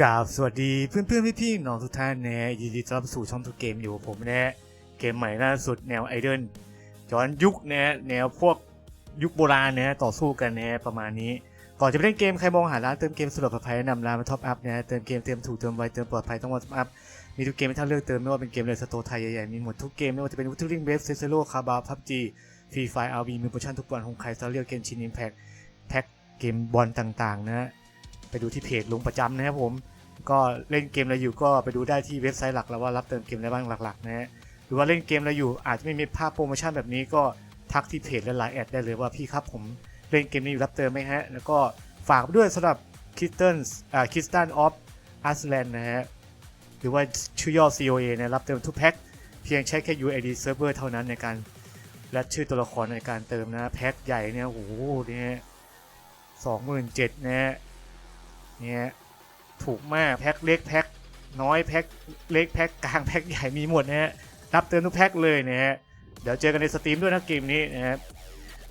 กราบสวัสดีเพื่อนเพื่อนพี่พี่ๆน้องทุกท่านนะยินดีต้อนรับสู่ช่องทุกเกมอยู่กับผมนะเกมใหม่ล่าสุดแนวไอเดนย้อนยุคนะแนวพวกยุคโบราณนะต่อสู้กันนะประมาณนี้ ก่อนจะไปเล่นเกมใครมองหาร้านเติมเกมสะดวกปลอดภัยแนะนำร้านมาท็อปอัพนะเติมเกมเติมถูกเติมไวเติมปลอดภัยต้องมาท็อปอัพมีทุกเกมให้ท่านเลือกเติมไม่ว่าเป็นเกมเลยสโตร์ไทยใหญ่ๆมีหมดทุกเกมไม่ว่าจะเป็นวูทูริงเบสเซซโลคาบาพับจีฟรีไฟอาร์วีมีโปรโมชั่นทุกวันของใครจะเลือกเกมชินอิมแพคแพ็คเกมบอลต่างๆนะ ไปดูที่เพจลุงประจำนะครับผม ก็เล่นเกมอะไรอยู่ก็ไปดูได้ที่เว็บไซต์หลักแล้วว่ารับเติมเกมอะไรบ้างหลักๆนะฮะหรือว่าเล่นเกมอะไรอยู่อาจจะไม่มีภาพโปรโมชั่นแบบนี้ก็ทักที่เพจและไลน์แอดได้เลยว่าพี่ครับผมเล่นเกมนี้อยู่รับเติมไหมฮะ แล้วก็ฝากด้วยสำหรับคิสตันอ่าคิสตันออฟอาร์สแลนด์นะฮะ หรือว่าชื่อย่อ COA นะรับเติมทุกแพ็คเพียงใช้แค่ UID server เท่านั้นในการและชื่อตัวละครในการเติมนะ แพ็คใหญ่เนี่ยโอ้โหเนี่ยสองหมื่นเจ็ดนะฮะ เนี่ยถูกมากแพ็คเล็กแพ็คน้อยแพ็คเล็กแพ็คกลางแพ็คใหญ่มีหมดนะฮะรับเติมทุกแพ็คเลยนะฮะเดี๋ยวเจอกันในสตรีมด้วยนะเกมนี้นะครับ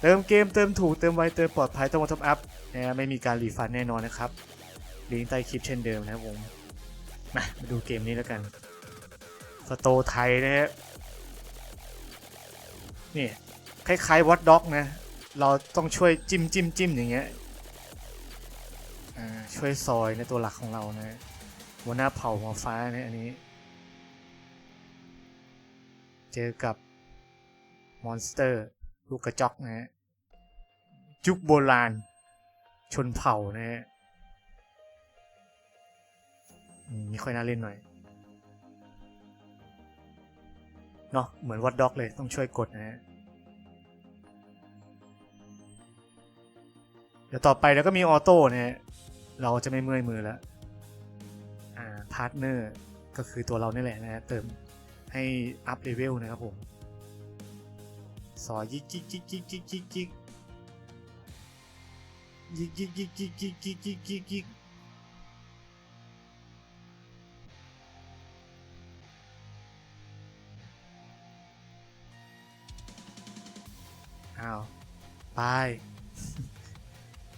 เติมเกมเติมถูกเติมไวเติมปลอดภัยต้องมาท็อปอัพนะฮะไม่มีการรีฟันแน่นอนนะครับลิงก์ใต้คลิปเช่นเดิมนะครับผมมามาดูเกมนี้แล้วกันสโตไทยนะฮะนี่คล้ายๆวอตด็อกนะ เราต้องช่วยจิ้มจิ้มจิ้มอย่างเงี้ย ช่วยซอยในตัวหลักของเรานะหัวหน้าเผ่าหัวฟ้าเนี่ยอันนี้ เจอกับมอนสเตอร์ลูกกระจอกนะฮะยุคโบราณ ชนเผ่านะฮะมีค่อยน่าเล่นหน่อยเนาะเหมือนวัดด็อกเลยต้องช่วยกดนะฮะเดี๋ยวต่อไปแล้วก็มีออโต้นะฮะ เราจะไม่เมื่อยมือแล้วอ่าพาร์ทเนอร์ก็คือตัวเรานี่แหละนะฮะเติมให้อัพเลเวลนะครับผมสอยิกยิกยิกยิกยิกยิกยิกยิกยิกยิกยิกยิกยิกยิกยิกยิกอ้าวไป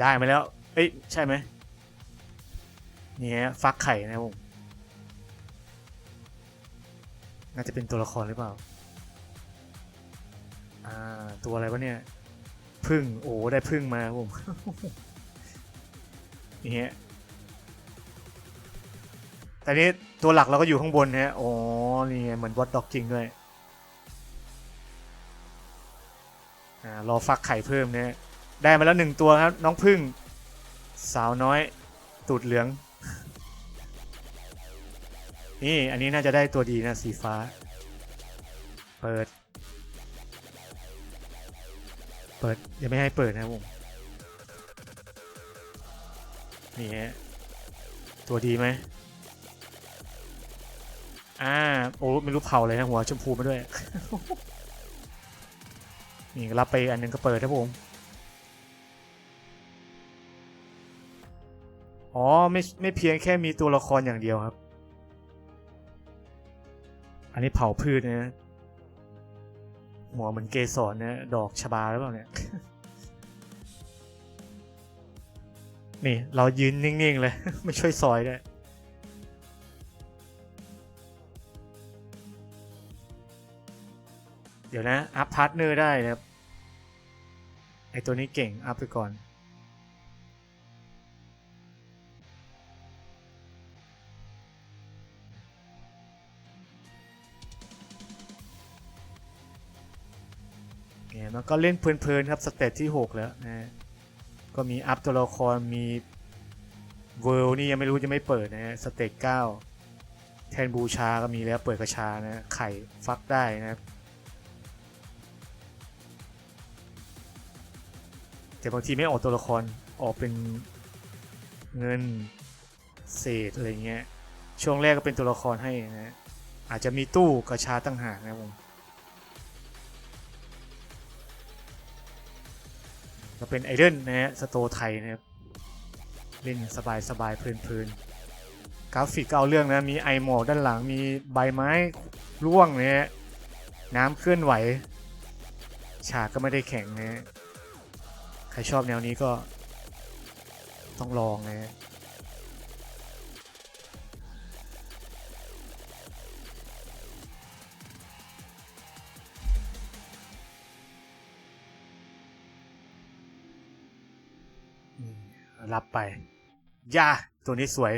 ได้มาแล้ว เอ้ย ใช่ไหม เนี่ยฟักไข่นะผมน่าจะเป็นตัวละครหรือเปล่า อ่า ตัวอะไรวะเนี่ย พึ่ง โอ้ ได้พึ่งมาผมนี่ฮะแต่นี้ตัวหลักเราก็อยู่ข้างบนนะฮะ อ๋อ นี่เหมือนวอตด็อกจริงด้วย อ่า รอฟักไข่เพิ่มเนะฮะได้มาแล้วหนึ่งตัวครับ น้องพึ่ง สาวน้อย ตูดเหลือง นี่ อันนี้น่าจะได้ตัวดีนะ สีฟ้า เปิด เปิดยังไม่ให้เปิดนะครับผมนี่ฮะ ตัวดีไหมอ่า โอ้ไม่รู้เผาเลยนะ หัวชมพูมาด้วย นี่ รับไปอันหนึงก็เปิดครับผมอ๋อไม่ไม่เพียงแค่มีตัวละครอย่างเดียวครับ อันนี้เผาพืชนะหัวเหมือนเกสรนะดอกชบาหรือเปล่าเนี่ย นี่ เรายืนนิ่ง ๆ เลย ไม่ช่วยซอยได้วยเดี๋ยวนะ อัพพาร์ทเนอร์ได้นะครับ ไอตัวนี้เก่ง อัพไปก่อน เนี่ยมันก็เล่นเพลินๆครับสเตจที่ 6 แล้วนะก็มีอัพตัวละครมีเวิลนี่ยังไม่รู้จะไม่เปิดนะฮะสเตจ9แทนบูชาก็มีแล้วเปิดกระชานะไข่ฟักได้นะครับแต่บางทีไม่ออกตัวละครออกเป็นเงินเศษอะไรเงี้ยช่วงแรกก็เป็นตัวละครให้นะอาจจะมีตู้กระชาตั้งหากนะผม ก็เป็นไอเดนนะฮะสโตไทยนะครับเล่นสบายสบายๆเพลินๆกราฟิกเอาเรื่องนะมีไอหมอกด้านหลังมีใบไม้ร่วงนะฮะน้ำเคลื่อนไหว ฉากก็ไม่ได้แข็งนะฮะใครชอบแนวนี้ก็ต้องลองนะฮะ รับไปยาตัวนี้สวย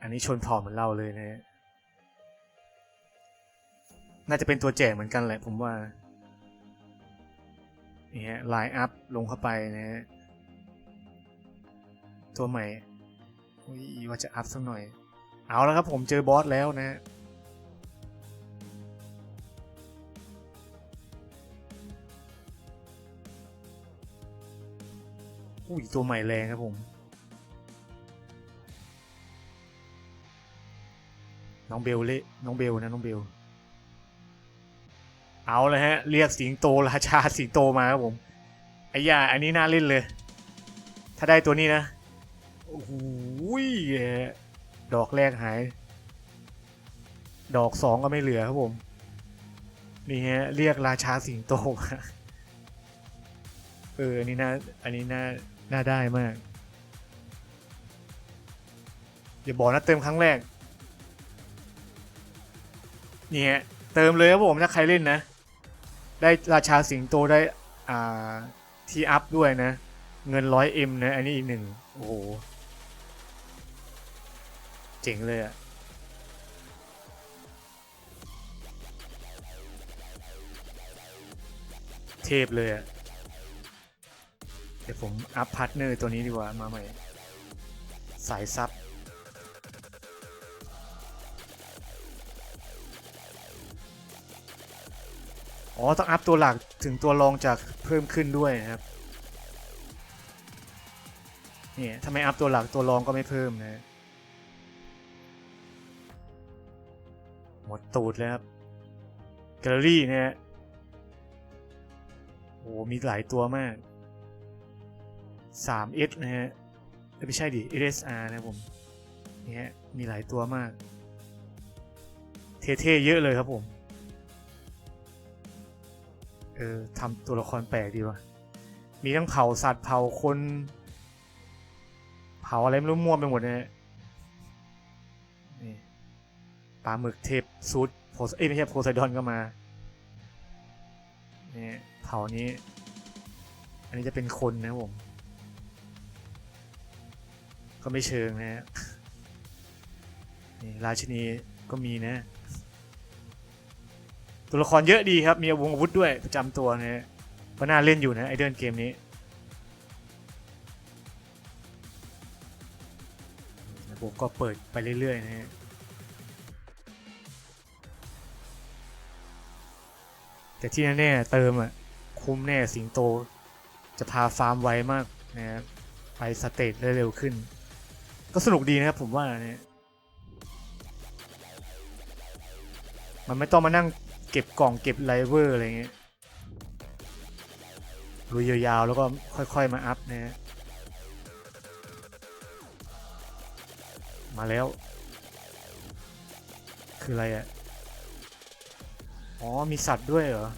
อันนี้ชนผ่าเหมือนเราเลยนะ น่าจะเป็นตัวแจกเหมือนกันแหละผมว่านี่ฮะไลน์อัพลงเข้าไปนะฮะตัวใหม่อุ๊ยว่าจะอัพสักหน่อย เอาแล้วครับผมเจอบอสแล้วนะ อุ้ยตัวใหม่แรงครับผม น้องเบลเละน้องเบลนะน้องเบล เอาเลยฮะ เรียกสิงโตราชาสิงโตมาครับผมไอ้ยาอันนี้น่าเล่นเลย ถ้าได้ตัวนี้นะ โอ้โหยดอกแรกหาย ดอกสองก็ไม่เหลือครับผม นี่ฮะ เรียกราชาสิงโตมาเออ อันนี้น่า อันนี้น่า น่าได้มาก อย่าบอกนะเติมครั้งแรกนี่ฮะเติมเลยครับผมถ้าใครเล่นนะ ได้ราชาสิงโตได้อ่าทีอัพด้วยนะ เงินร้อยเอ็มนะ อันนี้อีกหนึ่งโอ้โห เจ๋งเลยอะเทพเลยอะ เดี๋ยวผมอัพพาร์ทเนอร์ตัวนี้ดีกว่ามาใหม่ สายซับอ๋อ ต้องอัพตัวหลักถึงตัวรองจากเพิ่มขึ้นด้วยนะครับ นี่ถ้าไมอัพตัวหลักตัวรองก็ไม่เพิ่มนะ หมดตูดเลยครับ แกลเลอรี่นะฮะโอ้มีหลายตัวมาก 3S นะฮะไม่ใช่ดิ SSR นะผมนี่ฮะมีหลายตัวมาก เท่ๆเยอะเลยครับผม เออทำตัวละครแปลกดีวะมีทั้งเผาสัตว์เผาคน เผาอะไรไม่รู้มั่วไปหมดนะฮะนี่ปลาหมึกเทพซูดโพสเอ้ยไม่ใช่โพไซดอนก็มานี่เผานี้ อันนี้จะเป็นคนนะผม ก็ไม่เชิงนะฮะนี่ราชินีก็มีนะ ตัวละครเยอะดีครับ มีอาวุธอาวุธด้วยประจำตัวนะฮะก็น่าเล่นอยู่นะไอเดินเกมนี้ระบบก็เปิดไปเรื่อย ๆ นะฮะแต่ที่แน่ๆเติมอะ คุ้มแน่สิงโต จะพาฟาร์มไวมากนะครับไปสเตจได้เร็วขึ้น ก็สนุกดีนะครับผมว่าเนี่ยมันไม่ต้องมานั่งเก็บกล่องเก็บไลเวอร์อะไรเงี้ยลุยยาวๆแล้วก็ค่อยๆมาอัพนะฮะมาแล้ว คืออะไรอะ อ๋อ มีสัตว์ด้วยเหรอ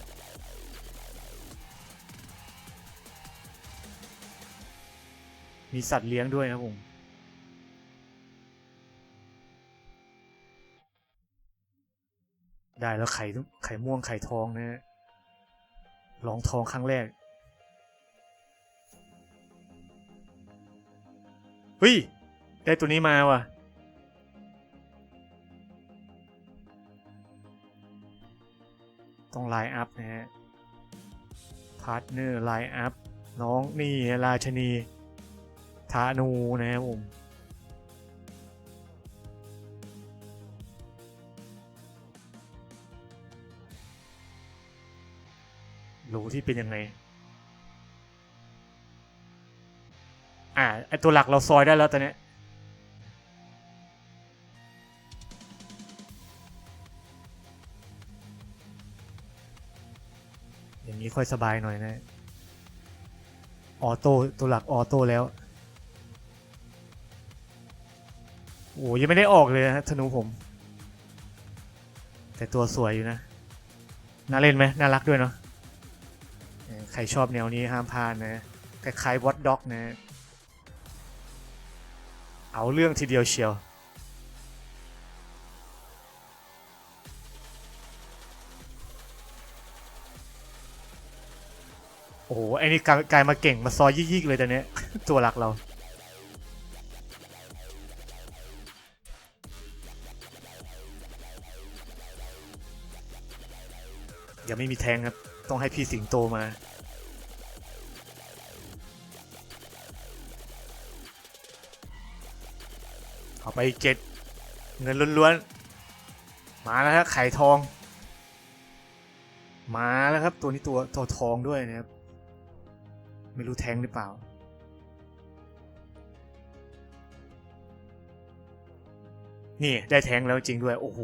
มีสัตว์เลี้ยงด้วยนะผม ได้แล้วไข่ทุกไข่ม่วงไข่ทองนะฮะลองทองครั้งแรกเฮ้ย ได้ตัวนี้มาว่ะ ต้องไลน์อัพนะฮะ พาร์ทเนอร์ไลน์อัพ น้องนี่ราชนีธานูนะครับผม รู้ที่เป็นยังไง อ่าไอตัวหลักเราซอยได้แล้วตอนนี้อย่างนี้ค่อยสบายหน่อยนะออโต้ตัวหลักออโต้แล้ว โอ้ยังไม่ได้ออกเลยนะธนูผม แต่ตัวสวยอยู่นะ น่าเล่นไหมน่ารักด้วยเนาะ ใครชอบแนวนี้ห้ามพลาดนะคล้ายๆวอตด็อกนะ เอาเรื่องทีเดียวเชียว โอ้โหไอ้นี่กลายกลายมาเก่งมาซอยยิกๆเลยตอนเนี้ย ตัวหลักเรายังไม่มีแทงครับ ต้องให้พี่สิงโตมา ไปอีกเจ็ดเงินล้วนๆ มาแล้วครับไข่ทอง มาแล้วครับ ตัวนี้ตัวตัวทองด้วยนะครับ ไม่รู้แทงหรือเปล่า นี่ได้แทงแล้วจริงด้วย โอ้โห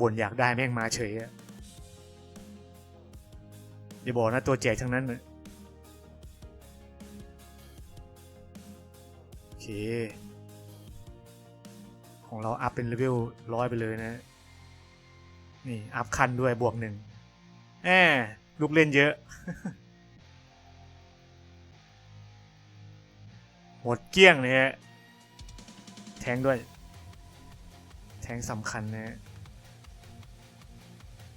บ่นอยากได้แม่งมาเฉยอะอย่าบอกนะตัวแจกทั้งนั้นเลยโอเค ของเราอัพเป็นเลเวลร้อยไปเลยนะ นี่ อัพคันด้วยบวกหนึ่งแอบลูกเล่นเยอะ หมดเกลี้ยงเลยฮะ แทงด้วย แทงสำคัญนะฮะ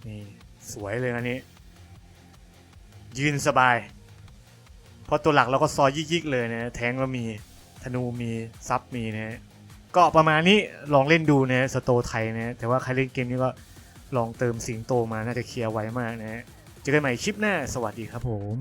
นี่สวยเลยนะนี้ ยืนสบาย เพราะตัวหลักเราก็ซอยยิกๆเลยนะ แทงก็มี ธนูมี ซับมีนะฮะ ก็ประมาณนี้ลองเล่นดูนะสโตไทยนะแต่ว่าใครเล่นเกมนี้ก็ลองเติมสิงโตมาน่าจะเคลียร์ไวมากนะเจอกันใหม่คลิปหน้า สวัสดีครับผม